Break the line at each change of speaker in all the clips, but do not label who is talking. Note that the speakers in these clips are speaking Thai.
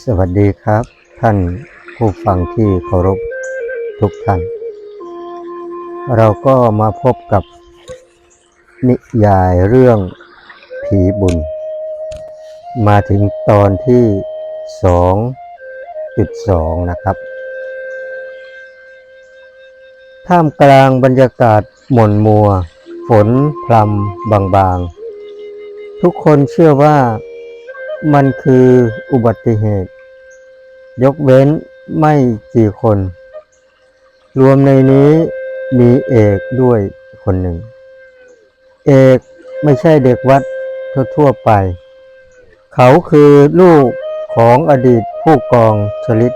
สวัสดีครับ ท่านผู้ฟังที่เคารพทุกท่าน เราก็มาพบกับนิยายเรื่องผีบุญ มาถึงตอนที่2.2นะครับ ท่ามกลางบรรยากาศหม่นมัว ฝนพรำบางๆ ทุกคนเชื่อว่า มันคืออุบัติเหตุ ยกเว้นไม่กี่คน รวมในนี้มีเอกด้วยคนหนึ่ง เอกไม่ใช่เด็กวัดทั่วๆไป เขาคือลูกของอดีตผู้กองชลิต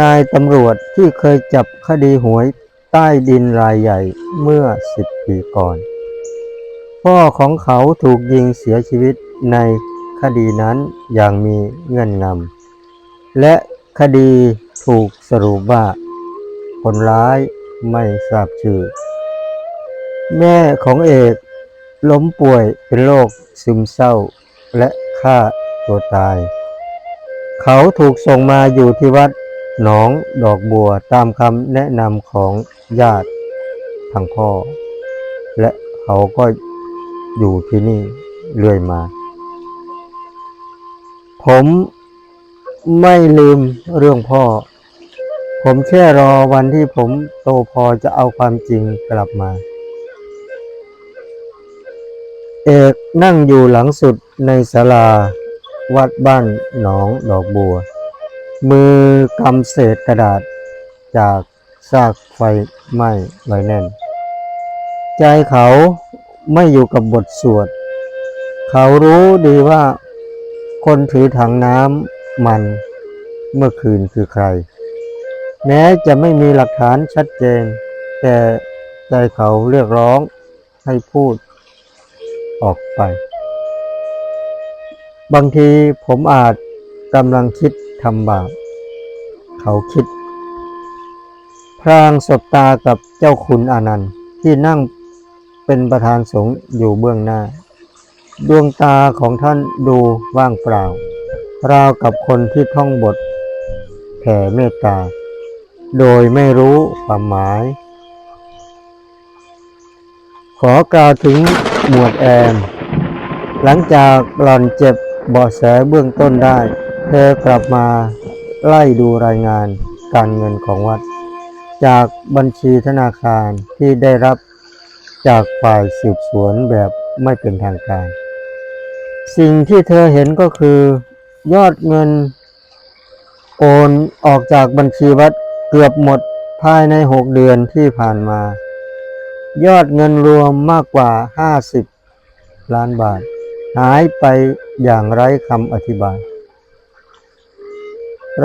นายตำรวจที่เคยจับคดีหวยใต้ดินรายใหญ่เมื่อสิบปีก่อน พ่อของเขาถูกยิงเสียชีวิตใน คดีนั้นอย่างมีเงื่อนงำ และคดีถูกสรุปว่าคนร้ายไม่ทราบชื่อ แม่ของเอกล้มป่วยเป็นโรคซึมเศร้าและฆ่าตัวตาย เขาถูกส่งมาอยู่ที่วัดหนองดอกบัวตามคำแนะนำของญาติทางพ่อ และเขาก็อยู่ที่นี่เรื่อยมา ผมไม่ลืมเรื่องพ่อ ผมแค่รอวันที่ผมโตพอจะเอาความจริงกลับมา เอกนั่งอยู่หลังสุดในศาลา วัดบ้านหนองดอกบัว มือกำเศษกระดาษจากซากไฟไหม้ไว้แน่น ใจเขาไม่อยู่กับบทสวด เขารู้ดีว่า คนถือถังน้ำมันเมื่อคืนคือใคร แม้จะไม่มีหลักฐานชัดเจน แต่ใจเขาเรียกร้องให้พูดออกไป บางทีผมอาจกำลังคิดทำบาปเขาคิด พรางสบตากับเจ้าคุณอานันต์ที่นั่งเป็นประธานสงฆ์อยู่เบื้องหน้า ดวงตาของท่านดูว่างเปล่า ราวกับคนที่ท่องบทแผ่เมตตา โดยไม่รู้ความหมาย ขอกล่าวถึงหมวดแอม หลังจากหล่อนเจ็บเบาะแสเบื้องต้นได้ เธอกลับมาไล่ดูรายงานการเงินของวัด จากบัญชีธนาคารที่ได้รับจากฝ่ายสืบสวนแบบไม่เป็นทางการ สิ่งที่เธอเห็นก็คือยอดเงิน โอนออกจากบัญชีวัดเกือบหมดภายในหกเดือนที่ผ่านมา ยอดเงินรวมมากกว่า 50 ล้านบาท หายไปอย่างไร้คำอธิบาย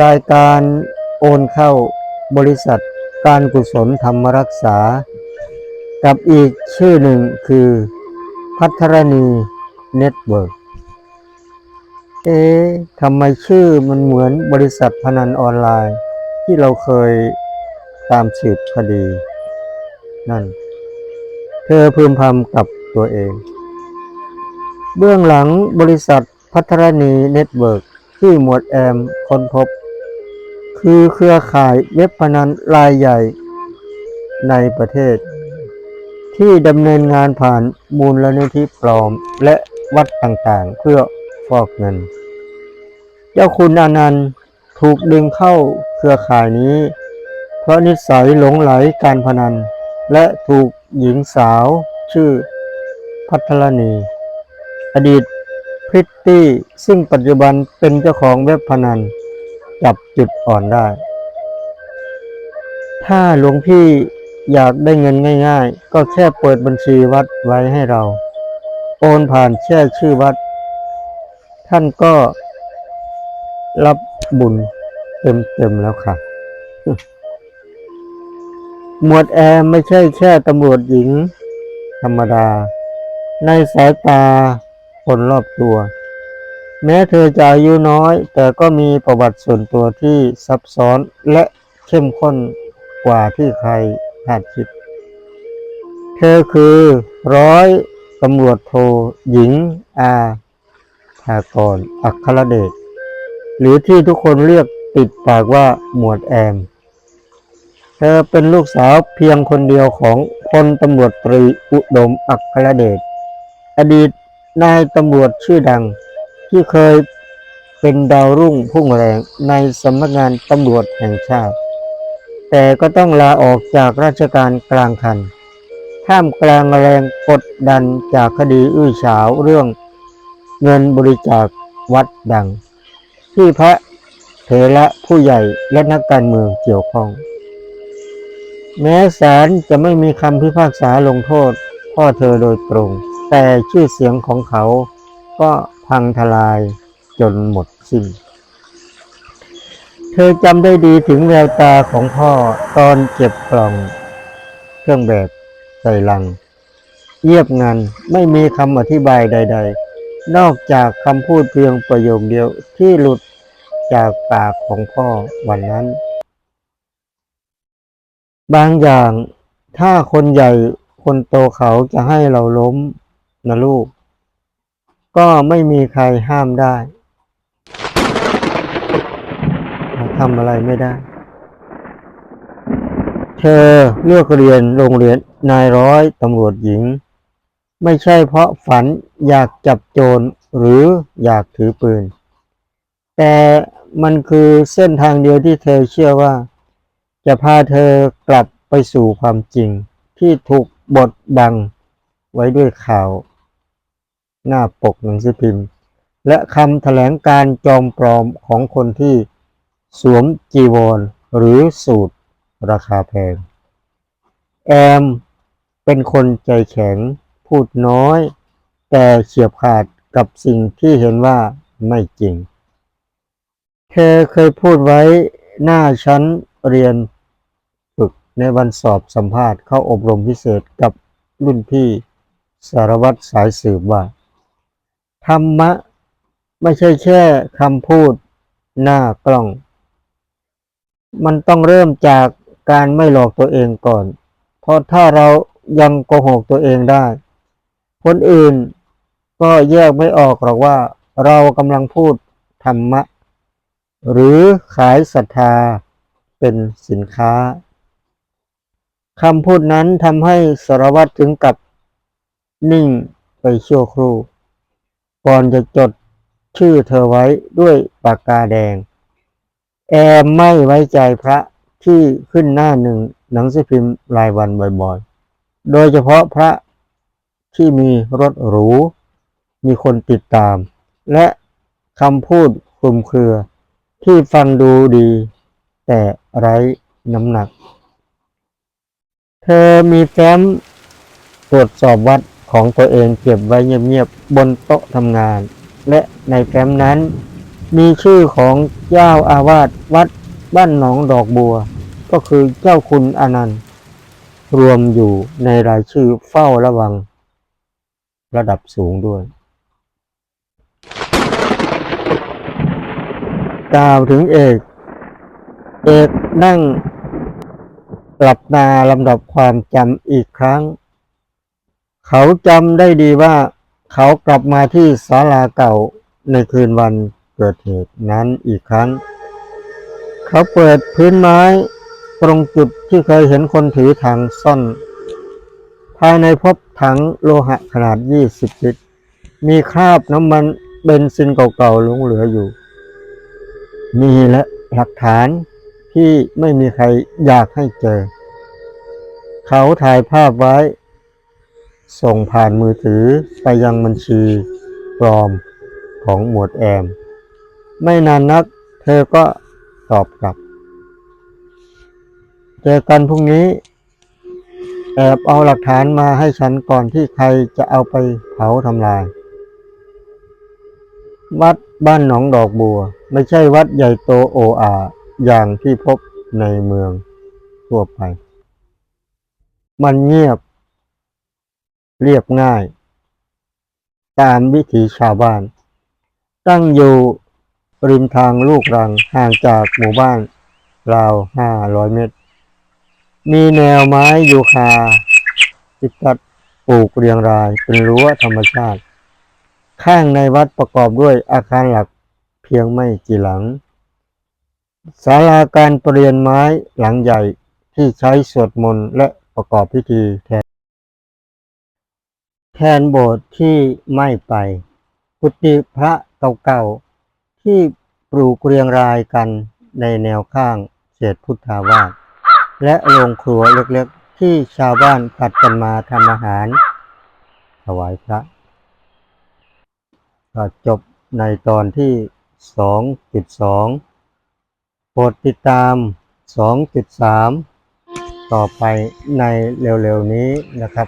รายการโอนเข้าบริษัทการกุศลธรรมรักษา กับอีกชื่อหนึ่งคือพัทรณีเน็ตเวิร์ก เอ๊ะทำไมชื่อมันเหมือนบริษัทพนันออนไลน์ ที่เราเคยตามสืบคดี นั่น เธอพึมพำกับตัวเอง เบื้องหลังบริษัทพัทรณีเน็ตเวิร์กที่หมวดแอมค้นพบ คือเครือข่ายเว็บพนันรายใหญ่ในประเทศ ที่ดำเนินงานผ่านมูลนิธิปลอมและวัดต่างๆ เพื่อ ฟอกเงิน เจ้าคุณอนันต์ถูกดึงเข้าเครือข่ายนี้ เพราะนิสัยหลงไหลการพนัน และถูกหญิงสาวชื่อพัทรณี อดีตพริตตี้ซึ่งปัจจุบันเป็นเจ้าของเว็บพนัน จับจุดอ่อนได้ ถ้าหลวงพี่อยากได้เงินง่าย ๆ ก็แค่เปิดบัญชีวัดไว้ให้เรา โอนผ่านแค่ชื่อวัด ท่านก็รับบุญเต็มๆแล้วค่ะ หมวดแอมไม่ใช่แค่ตำรวจหญิง ธรรมดา ในสายตาคนรอบตัว แม้เธอจะอายุน้อย แต่ก็มีประวัติส่วนตัวที่ซับซ้อนและเข้มข้นกว่าที่ใครคาดคิด เธอคือร้อยตำรวจโทหญิงอาากรอัครเดชหรือที่ทุกคนเรียกติดปากว่าหมวดแอม เธอเป็นลูกสาวเพียงคนเดียวของพลตำรวจตรีอุดมอัครเดชอดีตนายตำรวจชื่อดังที่เคยเป็นดาวรุ่งพุ่งแรงในสำนักงานตำรวจแห่งชาติ แต่ก็ต้องลาออกจากราชการกลางคันท่ามกลางแรงกดดันจากคดีอื้อฉาวเรื่อง เงินบริจาควัดดัง ที่พระเถระผู้ใหญ่และนักการเมืองเกี่ยวข้อง แม้ศาลจะไม่มีคำพิพากษาลงโทษ พ่อเธอโดยตรง แต่ชื่อเสียงของเขาก็พังทลายจนหมดสิ้น เธอจำได้ดีถึงแววตาของพ่อตอนเก็บกล่อง เครื่องแบบใส่ลังเงียบงันไม่มีคำอธิบายใด ๆ นอกจากคำพูดเพียงประโยคเดียวที่หลุดจากปากของพ่อวันนั้น บางอย่างถ้าคนใหญ่คนโตเขาจะให้เราล้มนะลูก ก็ไม่มีใครห้ามได้ทำอะไรไม่ได้ เธอเลือกเรียนโรงเรียนนายร้อยตำรวจหญิง ไม่ใช่เพราะฝันอยากจับโจรหรืออยากถือปืน แต่มันคือเส้นทางเดียวที่เธอเชื่อว่า จะพาเธอกลับไปสู่ความจริงที่ถูกบดบังไว้ด้วยข่าว หน้าปกหนังสือพิมพ์ และคำแถลงการจอมปลอมของคนที่สวมจีวรหรือสูตรราคาแพง แอมเป็นคนใจแข็ง พูดน้อย แต่เฉียบขาดกับสิ่งที่เห็นว่าไม่จริง เธอเคยพูดไว้หน้าชั้นเรียนฝึกในวันสอบสัมภาษณ์เข้าอบรมพิเศษกับรุ่นพี่สารวัตรสายสืบว่า ธรรมะไม่ใช่แค่คำพูดหน้ากล้อง มันต้องเริ่มจากการไม่หลอกตัวเองก่อน เพราะถ้าเรายังโกหกตัวเองได้ คนอื่นก็แยกไม่ออกหรอกว่าเรากำลังพูดธรรมะ หรือขายศรัทธาเป็นสินค้าคำพูดนั้นทำให้สารวัตรถึงกับนิ่งไปชั่วครู่ก่อนจะจดชื่อเธอไว้ด้วยปากกาแดง แอมไม่ไว้ใจพระที่ขึ้นหน้าหนึ่งหนังสือพิมพ์รายวันบ่อยๆ โดยเฉพาะพระ ที่มีรถหรู มีคนติดตาม และคำพูดคลุมเครือ ที่ฟังดูดี แต่ไร้น้ำหนัก เธอมีแฟ้มตรวจสอบวัดของตัวเองเก็บไว้เงียบๆบนโต๊ะทำงาน และในแฟ้มนั้น มีชื่อของเจ้าอาวาสวัดบ้านหนองดอกบัว ก็คือเจ้าคุณอนันต์ รวมอยู่ในรายชื่อเฝ้าระวัง ระดับสูงด้วยกล่าวถึงเอก เอกนั่งหลับตาลำดับความจำอีกครั้ง เขาจำได้ดีว่า เขากลับมาที่ศาลาเก่าในคืนวันเกิดเหตุนั้นอีกครั้ง เขาเปิดพื้นไม้ตรงจุดที่เคยเห็นคนถือถังซ่อน ภายในพบถังโลหะขนาด 20 ลิตร มีคราบน้ำมันเบนซินเก่าๆหลงเหลืออยู่ มีและหลักฐานที่ไม่มีใครอยากให้เจอ เขาถ่ายภาพไว้ ส่งผ่านมือถือไปยังบัญชีปลอมของหมวดแอม ไม่นานนักเธอก็ตอบกลับ เจอกันพรุ่งนี้ แอบเอาหลักฐานมาให้ฉันก่อนที่ใครจะเอาไปเผาทำลาย วัดบ้านหนองดอกบัว ไม่ใช่วัดใหญ่โตโออาอย่างที่พบในเมืองทั่วไป มันเงียบ เรียบง่าย ตามวิถีชาวบ้าน ตั้งอยู่ริมทางลูกรังห่างจากหมู่บ้านราวห้าร้อยเมตร มีแนวไม้ยูคาติดกัดปลูกเรียงรายเป็นรั้วธรรมชาติ ข้างในวัดประกอบด้วยอาคารหลักเพียงไม่กี่หลังศาลาการประเรียนไม้หลังใหญ่ที่ใช้สวดมนต์และประกอบพิธีแทน แทนโบสถ์ที่ไม่ไป กุฏิพระเก่าๆที่ปลูกเรียงรายกันในแนวข้างเศษพุทธาวาส และโรงครัวเล็กๆ ที่ชาวบ้านผัดกันมาทำอาหาร ถวายพระก็จบในตอนที่ 2.2 โปรดติดตาม 2.3 ต่อไปในเร็วๆนี้นะครับ